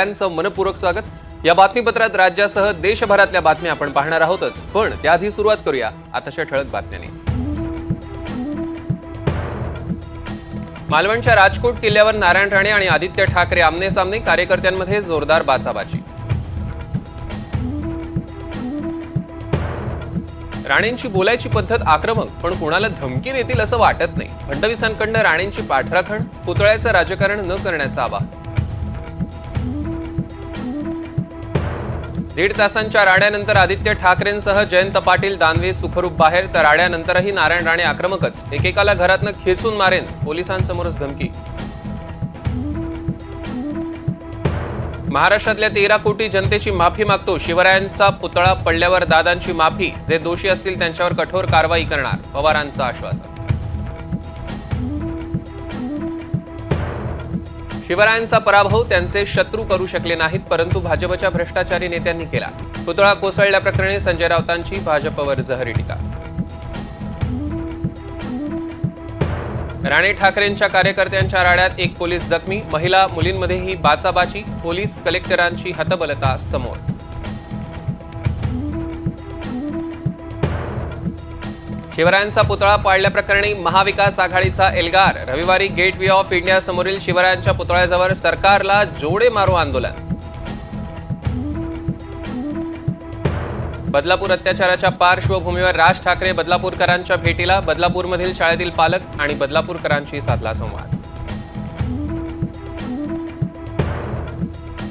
यांचं मनपूर्वक स्वागत. या बातमीपत्रात राज्यासह देशभरातल्या बातम्या आपण पाहणार आहोतच. पण त्याआधी सुरुवात करूया आताच्या ठळक बातम्यांनी. मालवणच्या राजकोट किल्ल्यावर नारायण राणे आणि आदित्य ठाकरे आमने सामने कार्यकर्त्यांमध्ये जोरदार बाचाबाची. राणेंची बोलायची पद्धत आक्रमक पण कोणाला धमकी देतील असं वाटत नाही. फडणवीसांकडनं राणेंची पाठराखण पुतळ्याचं राजकारण न करण्याचं आवाहन. दीड तासांच्या राड्यानंतर आदित्य ठाकरेंसह जयंत पाटील दानवे सुखरूप बाहेर. तर राड्यानंतरही नारायण राणे आक्रमकच. एकेकाला घरातनं खेचून मारेन पोलिसांसमोरच धमकी. महाराष्ट्रातल्या तेरा कोटी जनतेची माफी मागतो. शिवरायांचा पुतळा पडल्यावर दादांची माफी. जे दोषी असतील त्यांच्यावर कठोर कारवाई करणार. पवारांचं आश्वासन. शिवरायांचा पराभव त्यांचे शत्रू करू शकले नाहीत परंतु भाजपच्या भ्रष्टाचारी नेत्यांनी केला. पुतळा कोसळल्याप्रकरणी संजय राऊतांची भाजपवर जहरी टीका. राणे ठाकरेंच्या कार्यकर्त्यांच्या राड्यात एक पोलीस जखमी महिला मुलींमध्येही बाचाबाची पोलीस कलेक्टरांची हतबलता समोर. शिवरायांचा पुतळा पाडल्याप्रकरणी महाविकास आघाडीचा एल्गार. रविवारी गेट वे ऑफ इंडिया समोरील शिवरायांच्या पुतळ्याजवळ सरकारला जोडे मारू आंदोलन. बदलापूर अत्याचाराच्या पार्श्वभूमीवर राज ठाकरे बदलापूरकरांच्या भेटीला बदलापूरमधील शाळेतील पालक आणि बदलापूरकरांशी साधला संवाद.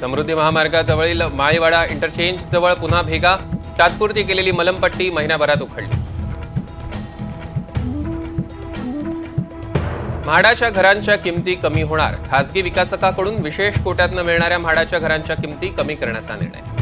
समृद्धी महामार्गाजवळील माळीवाडा इंटरचेंज जवळ पुन्हा भेगा. तात्पुरती केलेली मलमपट्टी महिन्याभरात उखडली. म्हाडाच्या घरांच्या किमती कमी होणार. खासगी विकासकाकडून विशेष कोट्यातनं मिळणाऱ्या म्हाडाच्या घरांच्या किमती कमी करण्याचा निर्णय.